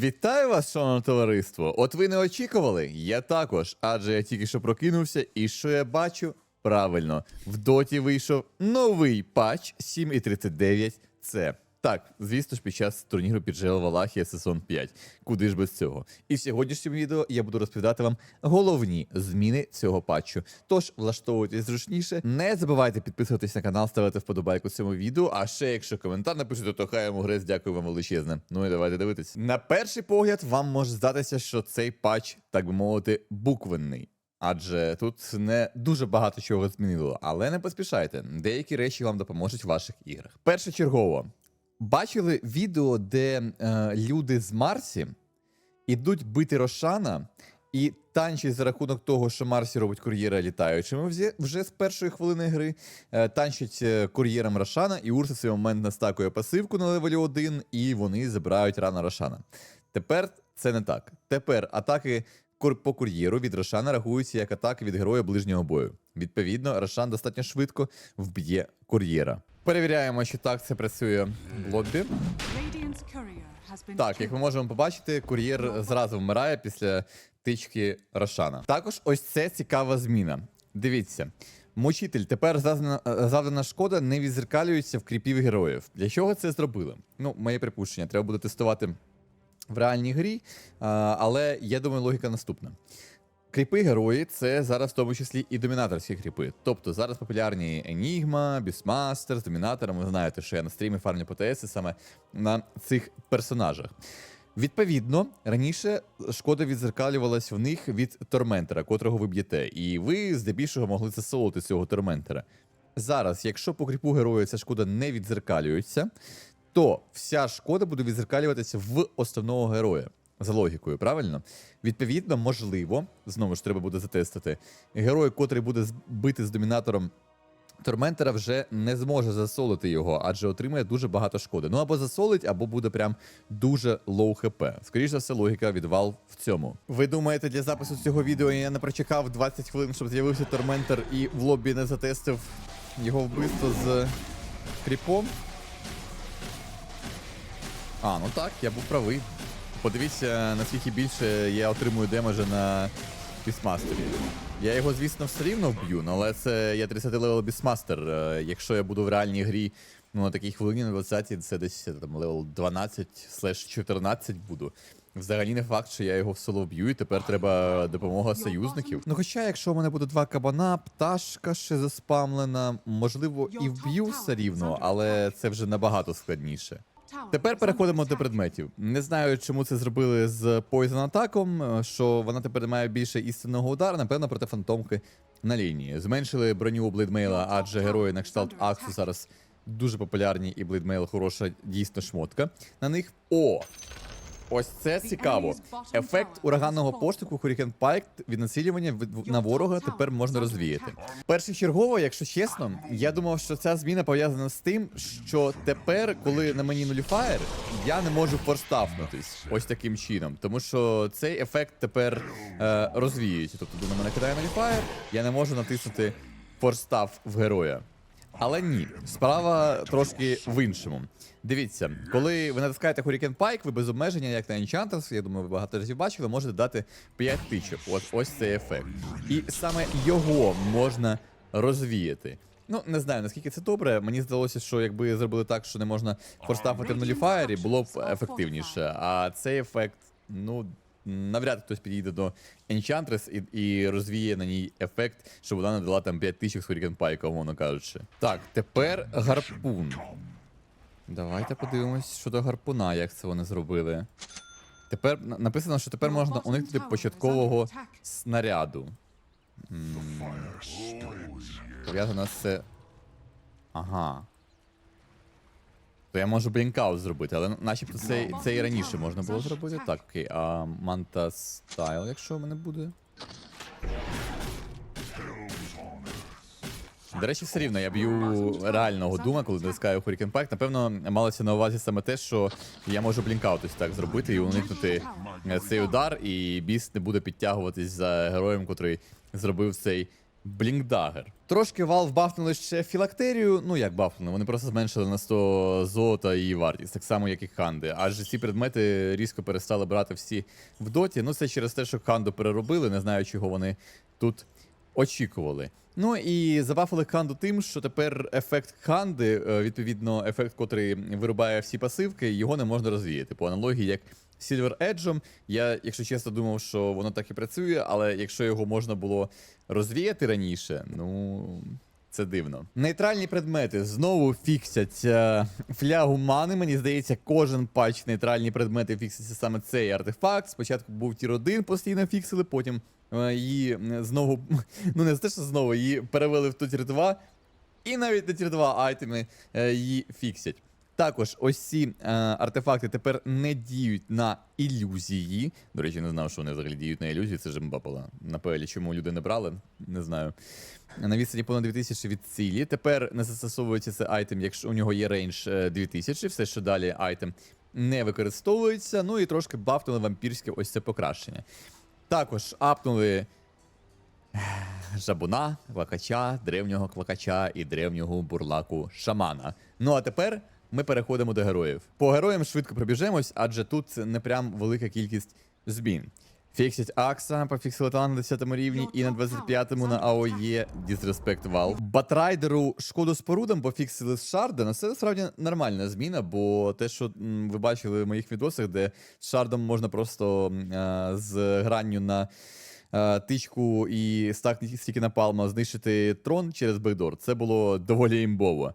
Вітаю вас, шановне товариство! От ви не очікували? Я також, адже я тільки що прокинувся, і що я бачу? Правильно, в доті вийшов новий патч 7.39. Так, звісно ж, під час турніру піджел Валахія сезон 5. Куди ж без цього? І в сьогоднішньому відео я буду розповідати вам головні зміни цього патчу. Тож влаштовуйтесь зручніше, не забувайте підписуватись на канал, ставити вподобайку цьому відео. А ще якщо коментар напишете, то хай йому грець, дякую вам величезне. Ну і давайте дивитись. На перший погляд, вам може здатися, що цей патч, так би мовити, буквенний. Адже тут не дуже багато чого змінило, але не поспішайте. Деякі речі вам допоможуть в ваших іграх. Першочергово, бачили відео, де е, люди з Марсі ідуть бити Рошана і танчать за рахунок того, що Марсі робить кур'єра літаючими вже, з першої хвилини гри. Е, танчать е, кур'єром Рошана, і Урса в цей момент настакує пасивку на левелі 1, і вони забирають рано Рошана. Тепер це не так. Тепер атаки по кур'єру від Рошана рахуються як атаки від героя ближнього бою. Відповідно, Рошан достатньо швидко вб'є кур'єра. Перевіряємо, чи так це працює в лоббі. Been Так, як ми можемо побачити, кур'єр зразу вмирає після тички Рошана. Також ось це цікава зміна. Дивіться. Мучитель, тепер завдана, завдана шкода не відзеркалюється в кріпів героїв. Для чого це зробили? Ну, моє припущення, треба буде тестувати в реальній грі, але я думаю, логіка наступна. Кріпи герої це зараз в тому числі і домінаторські кріпи. Тобто зараз популярні Енігма, Бісмастер з домінатором. Ви знаєте, що я на стрімі фармлю по ТС саме на цих персонажах. Відповідно, раніше шкода відзеркалювалась в них від торментера, котрого ви б'єте, і ви здебільшого могли засолити цього торментера. Зараз, якщо по кріпу героя ця шкода не відзеркалюється, то вся шкода буде відзеркалюватися в основного героя. За логікою, правильно? Відповідно, можливо, знову ж треба буде затестити. Герой, котрий буде бити з домінатором Торментера, вже не зможе засолити його, адже отримає дуже багато шкоди. Ну або засолить, або буде прям дуже лоу хп. Скоріше за все, логіка від Valve в цьому. Ви думаєте, для запису цього відео я не прочекав 20 хвилин, щоб з'явився Торментер і в лобі не затестив його вбивство з кріпом? А, ну так, я був правий. Подивіться, наскільки більше я отримую демеджа на Бісмастері. Я його, звісно, все рівно вб'ю, але це я 30 левел Бісмастер. Якщо я буду в реальній грі ну, на такій хвилині на 20, це десь там левел 12 слеш 14 буду. Взагалі не факт, що я його в соло вб'ю, і тепер треба допомога союзників. Ну хоча, якщо у мене буде два кабана, пташка ще заспамлена, можливо, і вб'ю все рівно, але це вже набагато складніше. Тепер переходимо до предметів. Не знаю, чому це зробили з Poison атаком, е, що вона тепер має більше істинного удару, напевно, проти фантомки на лінії. Зменшили броню у Блейдмейла, адже герої на кшталт Аксу зараз дуже популярні, і Блейдмейл хороша дійсно шмотка. На них о! Ось це цікаво. Ефект ураганного поштовху Hurricane Pike від націлювання на ворога тепер можна розвіяти. Першочергово, якщо чесно, я думав, що ця зміна пов'язана з тим, що тепер, коли на мені нуліфаєр, я не можу форстафнутись ось таким чином. Тому що цей ефект тепер е, розвіюється. Тобто до мене кидає нуліфаєр, я не можу натиснути форстаф в героя. Але ні, справа трошки в іншому. Дивіться, коли ви натискаєте Hurricane Pike, ви без обмеження, як на Enchantress, я думаю, ви багато разів бачили, можете дати 5 тичок. Ось ось цей ефект. І саме його можна розвіяти. Ну, не знаю, наскільки це добре. Мені здалося, що якби зробили так, що не можна форстафити в нуліфаєрі, було б ефективніше. А цей ефект, ну. Навряд хтось підійде до Enchantress і, і розвіє на ній ефект, щоб вона надала там 5 тисяч з Hurricane Pike, умовно кажучи. Так, тепер гарпун. Давайте подивимось щодо гарпуна, як це вони зробили. Тепер написано, що тепер можна уникнути початкового снаряду. Пов'язано з це. Ага. То я можу блінкаут зробити, але начебто це, це і раніше можна було зробити. Так, окей. А Манта Стайл, якщо в мене буде. До речі, все рівно я б'ю реального дума, коли натискаю Hurricane Pike. Напевно, малося на увазі саме те, що я можу блінкаут ось так зробити і уникнути е, цей удар, і біс не буде підтягуватись за героєм, котрий зробив цей Блінкдагер. Трошки Valve бафнули ще філактерію. Ну як бафнули, вони просто зменшили на 100 золота і вартість, так само, як і ханди. Адже ці предмети різко перестали брати всі в доті. Ну це через те, що ханду переробили, не знаю, чого вони тут очікували. Ну і забафили ханду тим, що тепер ефект ханди, е, відповідно, ефект, котрий вирубає всі пасивки, його не можна розвіяти. По аналогії, як Silver Edge. Я, якщо чесно, думав, що воно так і працює, але якщо його можна було розвіяти раніше, ну. Це дивно. Нейтральні предмети знову фіксять е, флягу мани. Мені здається, кожен патч нейтральні предмети фікситься саме цей артефакт. Спочатку був тір 1, постійно фіксили, потім е, її знову, ну не те, що знову, її перевели в ту тір 2, і навіть на тір 2 айтеми е, її фіксять. Також ось ці е, артефакти тепер не діють на ілюзії. До речі, не знав, що вони взагалі діють на ілюзії. Це жимба була. На PL чому люди не брали, не знаю. На відстані понад 2000 від цілі. Тепер не застосовується цей айтем, якщо у нього є рейндж е, 2000, все, що далі айтем не використовується. Ну і трошки бафнули вампірське ось це покращення. Також апнули жабуна, квакача, древнього квакача і древнього бурлаку шамана. Ну а тепер ми переходимо до героїв. По героям швидко пробіжемось, адже тут не прям велика кількість змін. Фіксять Акса, пофіксили талант на 10 рівні і на 25-му на АОЄ Disrespect Valve. Батрайдеру шкоду спорудам пофіксили з Шарда. Ну це насправді нормальна зміна, бо те, що м, ви бачили в моїх відосах, де з Шардом можна просто а, з гранню на е, тичку і стак стільки напалма знищити трон через бекдор. Це було доволі імбово.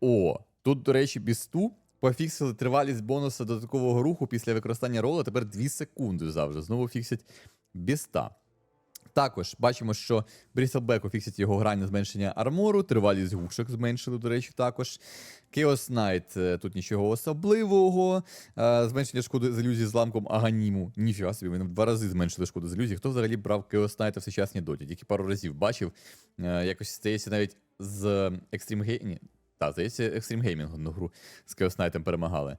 О, тут, до речі, бісту пофіксили тривалість бонуса додаткового руху після використання рола. Тепер 2 секунди завжди. Знову фіксять біста. Також бачимо, що Брістелбеку фіксить його грання зменшення армору, тривалість гушок зменшили, до речі, також. Chaos Knight е, тут нічого особливого. Е, Зменшення шкоди з ілюзії з ламком Аганіму. Ніфіга собі, вони в два рази зменшили шкоду з ілюзії. Хто взагалі брав Chaos Knight в сучасній доті? Тільки пару разів бачив. Е, Якось здається, навіть з Extreme Game... Так, здається, Extreme Gaming одну гру з Chaos Knight перемагали.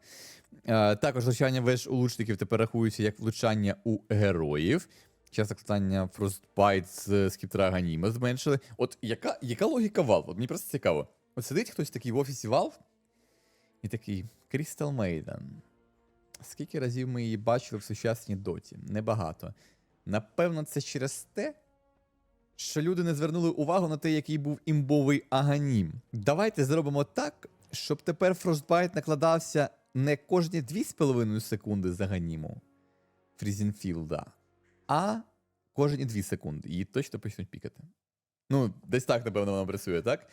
Е, Також влучання веж у лучників тепер рахуються як влучання у героїв. Час закладання Frostbite з скіптера Ганіма зменшили. От яка, яка логіка Valve? От мені просто цікаво. От сидить хтось такий в офісі Valve і такий Crystal Maiden. Скільки разів ми її бачили в сучасній доті? Небагато. Напевно, це через те, що люди не звернули увагу на те, який був імбовий аганім. Давайте зробимо так, щоб тепер Frostbite накладався не кожні 2,5 секунди з аганіму Фрізінфілда, а кожні 2 секунди. Її точно почнуть пікати. Ну, десь так, напевно, воно працює, так?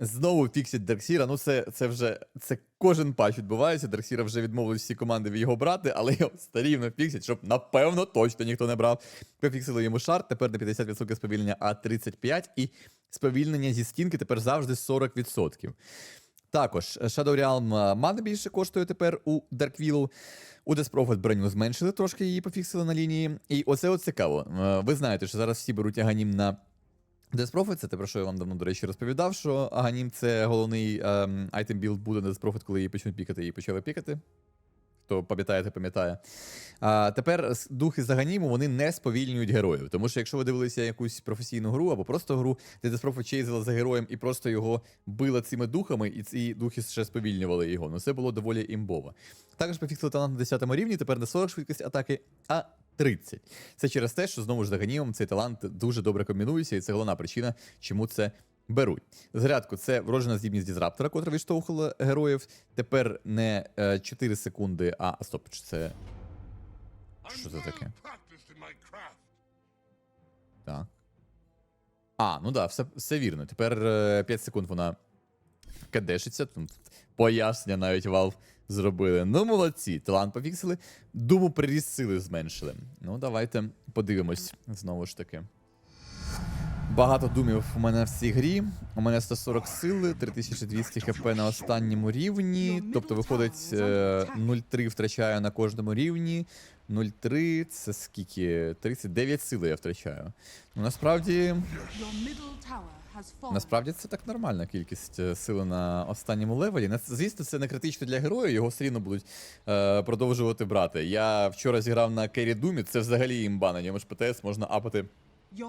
Знову фіксять Дарксіра. Ну, це, це вже це кожен патч відбувається. Дарксіра вже відмовили всі команди його брати, але його старівно фіксять, щоб напевно точно ніхто не брав. Пофіксили йому шарт, тепер на 50% сповільнення, а 35% і сповільнення зі стінки тепер завжди 40%. Також Shadow Realm мани більше коштує тепер у Дарквілу. У Death Prophet броню зменшили трошки, її пофіксили на лінії. І оце от цікаво. Е, Ви знаєте, що зараз всі беруть аганім на Death це те, про що я вам давно, до речі, розповідав, що Аганім це головний ем, айтем білд буде на Death коли її почнуть пікати, її почали пікати. Хто пам'ятає, то пам'ятає. А тепер духи з Аганіму вони не сповільнюють героїв. Тому що якщо ви дивилися якусь професійну гру або просто гру, де Death чейзила за героєм і просто його била цими духами, і ці духи ще сповільнювали його. Ну це було доволі імбово. Також пофіксили талант на 10 рівні, тепер не 40 швидкість атаки, а 30. Це через те, що знову ж з Аганімом цей талант дуже добре комбінується, і це головна причина, чому це беруть. Зарядку це вроджена здібність дізраптора, котра відштовхувала героїв. Тепер не е, 4 секунди, а стоп, чи це. Що це таке? Так. А, ну да, все, все вірно. Тепер е, 5 секунд вона кадешиться. Пояснення навіть Valve зробили. Ну, молодці, талант пофіксили. Думу приріст сили зменшили. Ну, давайте подивимось знову ж таки. Багато думів у мене в цій грі. У мене 140 сили, 3200 хп на останньому рівні. Тобто виходить е, 0,3 втрачаю на кожному рівні. 0,3 це скільки? 39 сили я втрачаю. Ну насправді. Насправді це так нормальна кількість е, сили на останньому левелі. Звісно, це не критично для героя, його все рівно будуть е, продовжувати брати. Я вчора зіграв на Керрі Думі, це взагалі імба, на ньому ж ПТС можна апати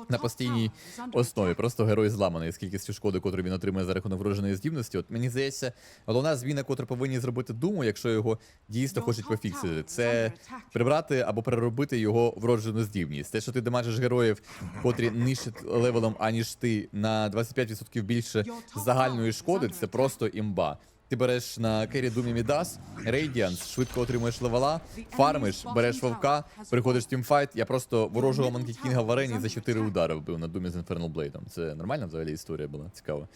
на постійній основі. Просто герой зламаний з кількістю шкоди, котру він отримує за рахунок вродженої здібності. От мені здається, головна зміна, котру повинні зробити Думу, якщо його дійсно хочуть пофіксити, це прибрати або переробити його вроджену здібність. Те, що ти демажиш героїв, котрі нижче левелом, аніж ти, на 25% більше загальної шкоди, це просто імба. Ти береш на Кері Думі Мідас, Рейдіанс, швидко отримуєш левела, фармиш, береш вовка, приходиш в тімфайт. Я просто ворожого Манкі Кінга в арені за 4 удари вбив на Думі з Infernal Blade. Це нормальна взагалі історія була, цікаво.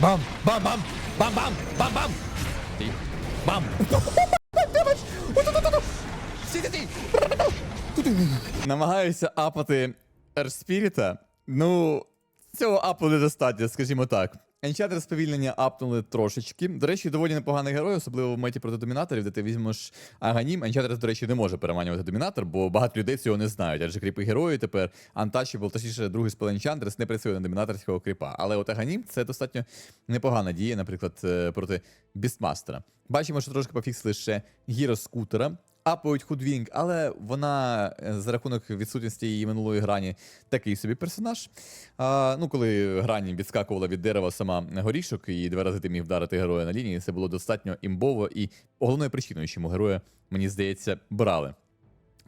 Бам! Бам-бам! Бам-бам! Бам-бам! Ти. Бам! Намагаюся апати Ерспіріта. Ну, цього апу недостатньо, скажімо так. Енчатер сповільнення апнули трошечки. До речі, доволі непоганий герой, особливо в меті проти домінаторів, де ти візьмеш Аганім. Енчатер, до речі, не може переманювати домінатор, бо багато людей цього не знають. Адже кріпи герої тепер Untouchable, точніше, другий спел Enchantress не працює на домінаторського кріпа. Але от Аганім це достатньо непогана дія, наприклад, е, проти Бістмастера. Бачимо, що трошки пофіксили ще гіроскутера. Апають Худвінг, але вона е, за рахунок відсутності її минулої грані такий собі персонаж. А, ну, коли грані відскакувала від дерева сама горішок, і два рази ти міг вдарити героя на лінії, це було достатньо імбово і головною причиною, чому героя, мені здається, брали.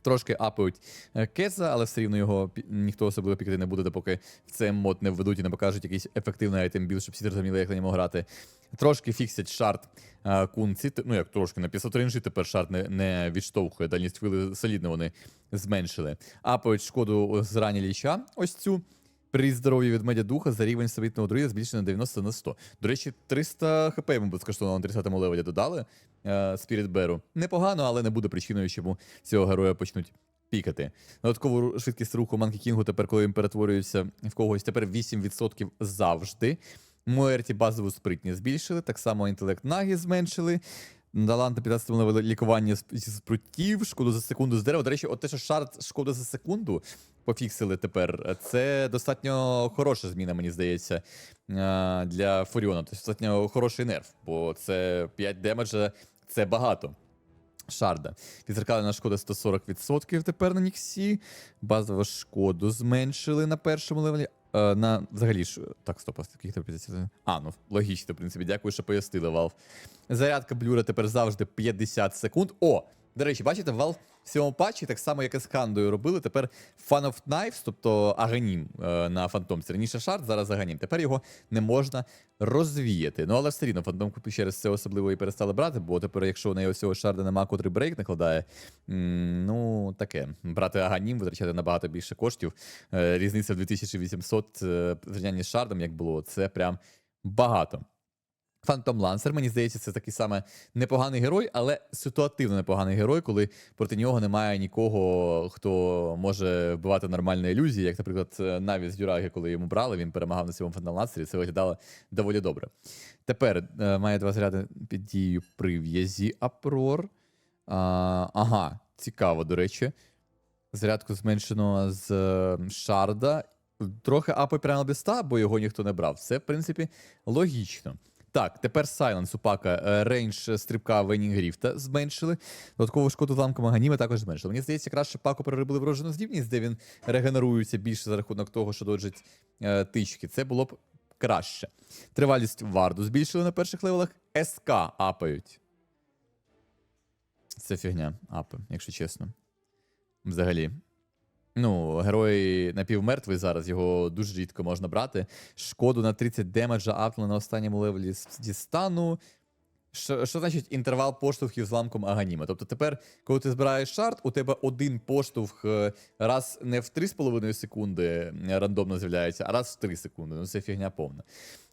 Трошки апають кеса, Кеза, але все рівно його ніхто особливо пікати не буде, допоки в цей мод не введуть і не покажуть якийсь ефективний айтем білд, щоб всі зрозуміли, як на ньому грати. Трошки фіксять шарт е, кунці. Ну як трошки на 500 ринжі тепер шарт не, не відштовхує. Дальність хвили солідно вони зменшили. Апають шкоду з рані ліча. Ось цю. При здоров'ї від медіадуха за рівень самітного друїда збільшено 90 на 100. До речі, 300 хп йому безкоштовно на 30-му левелі додали е, Спіріт Беру. Непогано, але не буде причиною, чому цього героя почнуть пікати. Додаткову швидкість руху Манкі Кінгу тепер, коли він перетворюється в когось, тепер 8% завжди. Муерті базову спритність збільшили, так само інтелект Нагі зменшили. 15 левел лікування зі спрутів, шкоду за секунду з дерева. До речі, от те, що шарт шкода за секунду пофіксили тепер, це достатньо хороша зміна, мені здається, е, для Фуріона. Тобто достатньо хороший нерв, бо це 5 демеджа, це багато. Шарда. Відзеркалена шкода 140% тепер на Ніксі. Базову шкоду зменшили на першому левелі. Е, на взагалі ж. Так, стоп, скільки тебе 50? А, ну логічно, в принципі. Дякую, що пояснили, Valve. Зарядка блюра тепер завжди 50 секунд. О! До речі, бачите, Valve в цьому патчі, так само, як і з Хандою робили, тепер Fun of Knives, тобто Аганім е, на фантомці. Раніше шарт, зараз Аганім. Тепер його не можна розвіяти. Ну, але все рівно фантомку через це особливо і перестали брати, бо тепер, якщо у неї ось цього шарда нема, котрий брейк накладає, ну таке. Брати Аганім, витрачати набагато більше коштів. Е, різниця в 2800 е, порівнянні з шардом, як було, це прям багато. Фантом Лансер, мені здається, це такий саме непоганий герой, але ситуативно непоганий герой, коли проти нього немає нікого, хто може вбивати нормальні ілюзії, як, наприклад, Наві з Дюраги, коли йому брали, він перемагав на цьому Фантом Лансері, це виглядало доволі добре. Тепер е, має два заряди під дією прив'язі Апрор. А, ага, цікаво, до речі. Зарядку зменшено з е, Шарда. Трохи апи прямо без 100, бо його ніхто не брав. Це, в принципі, логічно. Так, тепер Сайленс у пака е, рейндж стрибка Венінг Гріфта зменшили. Додаткову шкоду ламком Аганіми також зменшили. Мені здається, краще паку переробили вроджену здібність, де він регенерується більше за рахунок того, що доджить е, тички. Це було б краще. Тривалість варду збільшили на перших левелах. СК апають. Це фігня, апи, якщо чесно. Взагалі. Ну, герой напівмертвий зараз, його дуже рідко можна брати. Шкоду на 30 демеджа апнули на останньому левелі з- зі стану. Що, що значить інтервал поштовхів з ламком Аганіма? Тобто тепер, коли ти збираєш шарт, у тебе один поштовх е, раз не в 3,5 секунди е, рандомно з'являється, а раз в 3 секунди. Ну це фігня повна.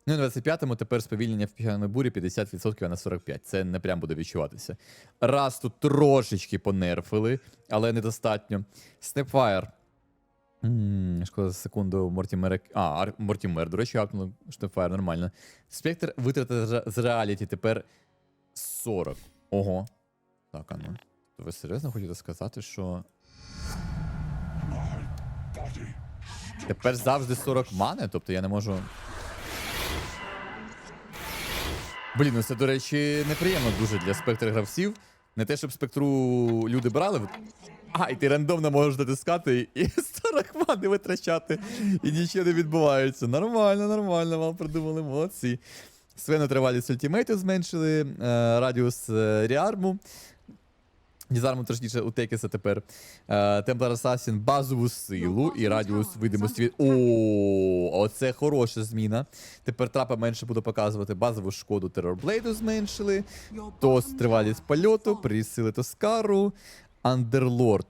Ну, на 25-му тепер сповільнення в піханій бурі 50% а на 45%. Це не прям буде відчуватися. Раз тут трошечки понерфили, але недостатньо. Снепфайр. Шкода за секунду Мортімер. А, Мортімер, до речі, апнули Снепфайр, нормально. Спектр витрати з- з реаліті тепер 40. Ого. Так, а ну. Ви серйозно хочете сказати, що. Тепер завжди 40 мани, тобто я не можу. Блін, ну це, до речі, неприємно дуже для спектр гравців, Не те, щоб спектру люди брали. А, і ти рандомно можеш натискати і 40 мани витрачати, і нічого не відбувається. Нормально, нормально, вам придумали, молодці. Свену тривалість ультимейту зменшили, е, радіус е, ріарму. Дізарму точніше у тепер. Е, Темплар Асасін базову силу і радіус видимості. від- О, оце хороша зміна. Тепер трапа менше буде показувати. Базову шкоду терорблейду зменшили. Тос тривалість польоту, присили Тоскару, Андерлорд.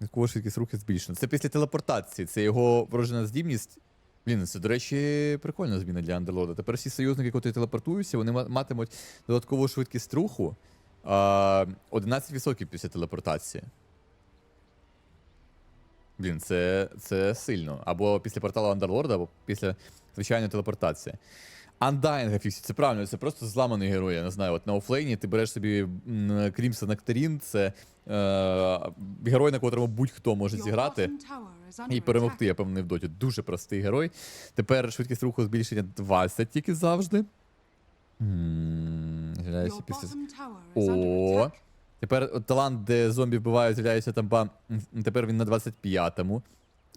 Якого швидкість рухи збільшена. Це після телепортації, це його врожена здібність. Блін, це, до речі, прикольна зміна для Андерлорда. Тепер всі союзники, котрі телепортуються, вони матимуть додаткову швидкість руху 11% після телепортації. Блін, це, це сильно. Або після порталу Андерлорда, або після звичайної телепортації. Undying фіксі, це правильно, це просто зламаний герой. Я не знаю, от на офлейні ти береш собі Крімса Нектарін, це е, герой, на котрому будь-хто може зіграти. І перемогти, я певний в доті. Дуже простий герой. Тепер швидкість руху збільшення 20 тільки завжди. Your після. О. Тепер талант, де зомбі вбивають, з'являється там ба. Тепер він на 25-му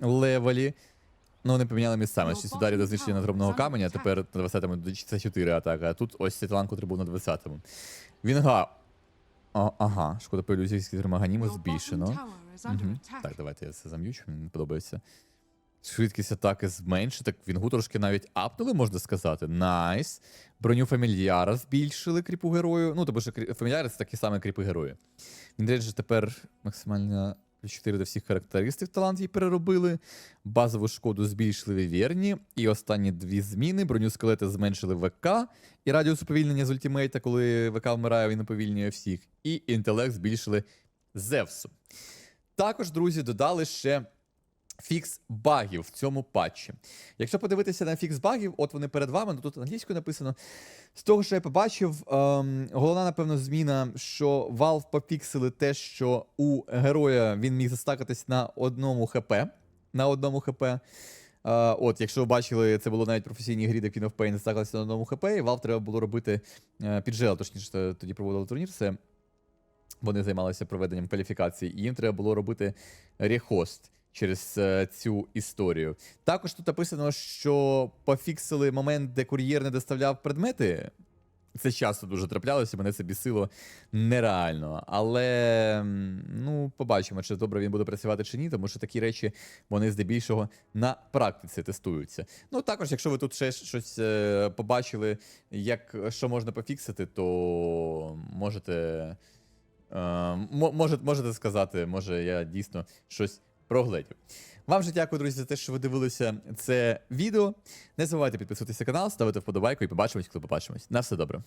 левелі. Ну, вони поміняли місцями. Your 6 ударів до bottom знищення tower надробного каменя, тепер на 20-му до 4 атака. А тут ось цей талант, котрий був на 20-му. Вінга. А, ага, шкода по ілюзійській Дермаганіму Your збільшено. attack. Так, давайте я це зам'ючу, мені не подобається. Швидкість атаки зменшить, так вінгу трошки навіть апнули, можна сказати. Найс. Броню фамільяра збільшили кріпу герою. Ну, тому що крі- фамільяри це такі самі кріпи герої. Вінрейдж тепер максимально 4 до всіх характеристик талант їй переробили. Базову шкоду збільшили віверні. І останні дві зміни. Броню скелета зменшили ВК. І радіус уповільнення з ультимейта, коли ВК вмирає, він уповільнює всіх. І інтелект збільшили Зевсу. Також, друзі, додали ще фікс багів в цьому патчі. Якщо подивитися на фікс багів, от вони перед вами, ну тут англійською написано. З того, що я побачив, ем, головна, напевно, зміна, що Valve пофіксили те, що у героя він міг застакатись на одному ХП. На одному ХП. Е, от, якщо ви бачили, це було навіть в професійній грі, де Queen of Pain застакалися на одному ХП, і Valve треба було робити е, піджел, точніше, тоді проводили турнір. Це вони займалися проведенням кваліфікації, і їм треба було робити рехост через е, цю історію. Також тут написано, що пофіксили момент, де кур'єр не доставляв предмети. Це часто дуже траплялося, мене це бісило нереально. Але ну, побачимо, чи добре він буде працювати чи ні, тому що такі речі вони здебільшого на практиці тестуються. Ну також, якщо ви тут ще щось е, побачили, як що можна пофіксити, то можете. Е, мо- може, можете сказати, може я дійсно щось прогледів. Вам же дякую, друзі, за те, що ви дивилися це відео. Не забувайте підписуватися на канал, ставити вподобайку і побачимось, коли побачимось. На все добре.